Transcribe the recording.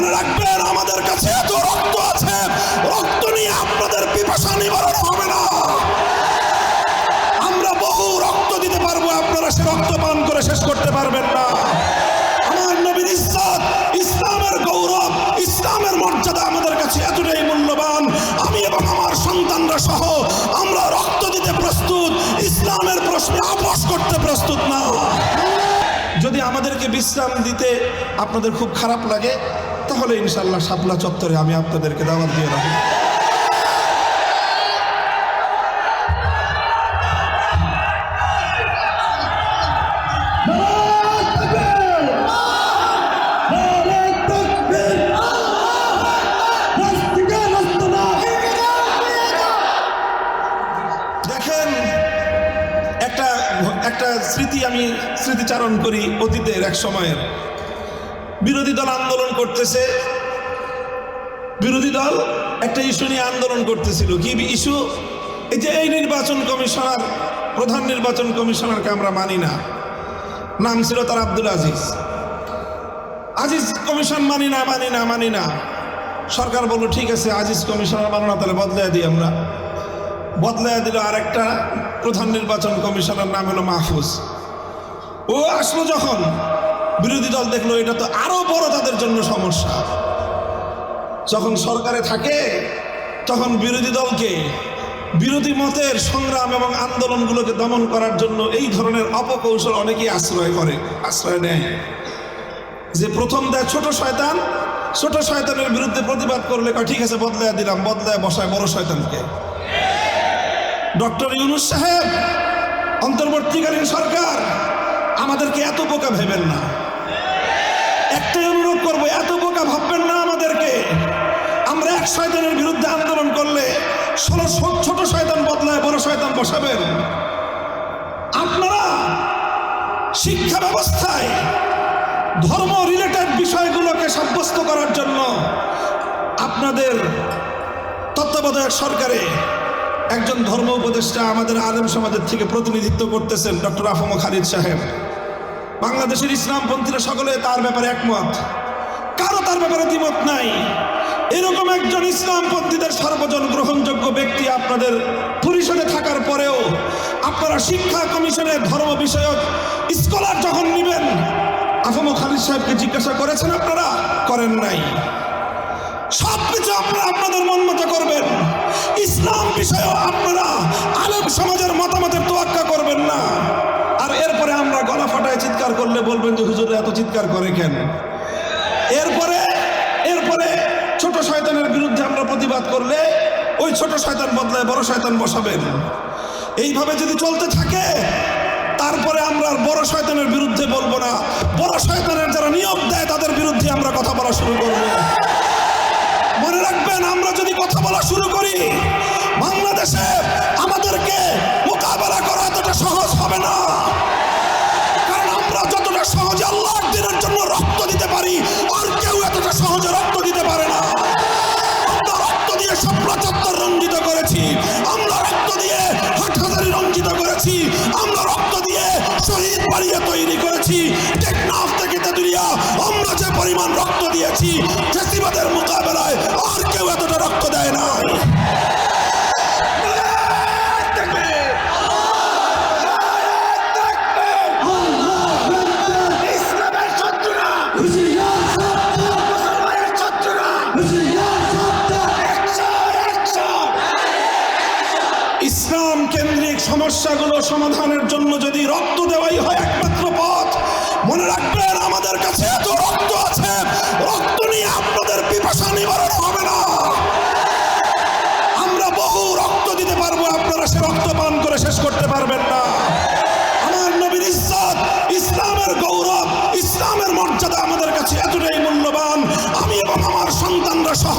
মনে রাখবেন, আমাদের কাছে এত রক্ত আছে, রক্ত নিয়ে আপনাদের পিপাসা নিবারণ হবে না। আমরা বহু রক্ত দিতে পারব, আপনারা সে রক্ত পান করে শেষ করতে পারবেন না। আমার নবীর ইজ্জত, ইসলামের গৌরব, ইসলামের মর্যাদা আমাদের কাছে এতটাই মূল্যবান। আমি এবং আমার সন্তানরা সহ আমরা রক্ত দিতে প্রস্তুত, ইসলামের প্রশ্নে আপোষ করতে প্রস্তুত না। যদি আমাদেরকে বিশ্রাম দিতে আপনাদের খুব খারাপ লাগে তাহলে ইনশাল্লাহ শাপলা চত্বরে আমি আপনাদেরকে দাওয়াত দিয়ে রাখি। একটা স্মৃতি আমি স্মৃতিচারণ করি অতীতের এক সময়ের। বিরোধী দল আন্দোলন করতেছে। বিরোধী দল একটা ইস্যু নিয়ে আন্দোলন করতেছিল। কি ইস্যু? এই যে এই নির্বাচন কমিশনার, প্রধান নির্বাচন কমিশনারকে আমরা মানি না। নাম ছিল তার আব্দুল আজিজ। আজিজ কমিশন মানি না মানি না মানি না। সরকার বলল, ঠিক আছে, আজিজ কমিশনার মানো না, তাহলে বদলাই দিই আমরা। বদলায় দিল আরেকটা প্রধান নির্বাচন কমিশনার, নাম হলো মাহফুজ। ও আসলো যখন বিরোধী দল দেখল, এটা তো আরও বড় তাদের জন্য সমস্যা। যখন সরকারে থাকে, তখন বিরোধী দলকে বিরোধী মতের সংগ্রাম এবং আন্দোলনগুলোকে দমন করার জন্য এই ধরনের অপকৌশল অনেকেই আশ্রয় করে, আশ্রয় নেয়। যে প্রথম দেয় ছোট শয়তান, ছোট শয়তানের বিরুদ্ধে প্রতিবাদ করলে ঠিক আছে, বদলায় দিলাম, বদলায় বসায় বড় শয়তানকে। ডক্টর ইউনুস সাহেব, অন্তর্বর্তীকালীন সরকার, আমাদেরকে এত বোকা ভেবেন না। করব, এত বোকা ভাববেন না আমাদেরকে। আমরা এক শয়তানের বিরুদ্ধে আন্দোলন করলে ষোলো ছোট শয়তান বদলায়, বড় শয়তান বসাবেন। আপনারা শিক্ষা ব্যবস্থায় ধর্ম রিলেটেড বিষয়গুলোকে সাব্যস্ত করার জন্য আপনাদের তত্ত্বাবধায়ক সরকারে একজন ধর্ম উপদেষ্টা আমাদের আলেম সমাজের থেকে প্রতিনিধিত্ব করতেছেন, ডক্টর আফম খালিদ সাহেব। বাংলাদেশের ইসলামপন্থীরা সকলে তার ব্যাপারে একমত। কারও তার ব্যাপারে দ্বিমত নাই। এরকম একজন ইসলামপন্থীদের সর্বজন গ্রহণযোগ্য ব্যক্তি আপনাদের পরিষদে থাকার পরেও আপনারা শিক্ষা কমিশনের ধর্ম বিষয়ক স্কলার যখন নেবেন, আফম খালিদ সাহেবকে জিজ্ঞাসা করেছেন আপনারা, করেন নাই। সবকিছু আপনারা আপনাদের মন মতো করবেন। ইসলাম বিষয়েও আপনারা আলেম সমাজের মতামতের তোয়াক্কা করবেন না। এরপরে আমরা গলা ফাটায় চিৎকার করলে বলবেন যে, হুজুর, এত চিৎকার করে কেন? এরপরে এরপরে ছোট শয়তানের বিরুদ্ধে আমরা প্রতিবাদ করলে ওই ছোট শয়তান বদলায়, বড় শয়তান বসাবেন। এইভাবে যদি চলতে থাকে, তারপরে আমরা বড় শয়তানের বিরুদ্ধে বলব না। বড় শয়তানের যারা নিয়োগ দেয়, তাদের বিরুদ্ধে আমরা কথা বলা শুরু করব। মনে রাখবেন, আমরা যদি কথা বলা শুরু করি, বাংলাদেশে করেছি আমরা রক্ত দিয়ে হাটহাজারি রঞ্জিত করেছি। আমরা রক্ত দিয়ে শহীদ বাড়িয়ে তৈরি করেছি। টেকনাফ থেকে তেতুলিয়া আমরা যে পরিমাণ রক্ত দিয়েছি ফেসিবাদের মোকাবেলায় আর কেউ এতটা রক্ত দেয় না। ইসলামের সমস্যাগুলো সমাধানের জন্য যদি রক্ত দেওয়াই হয় একমাত্র পথ, মনে রাখবেন আমাদের কাছে এত রক্ত আছে, রক্ত নিয়ে আপনাদের পিপাসা নিবারণ হবে না। আমরা বহু রক্ত দিতে পারব, আপনারা সে রক্ত পান করে শেষ করতে পারবেন না। আমার নবীর ইজ্জত, ইসলামের গৌরব, ইসলামের মর্যাদা আমাদের কাছে এতটাই মূল্যবান। আমি এবং আমার সন্তানরা সহ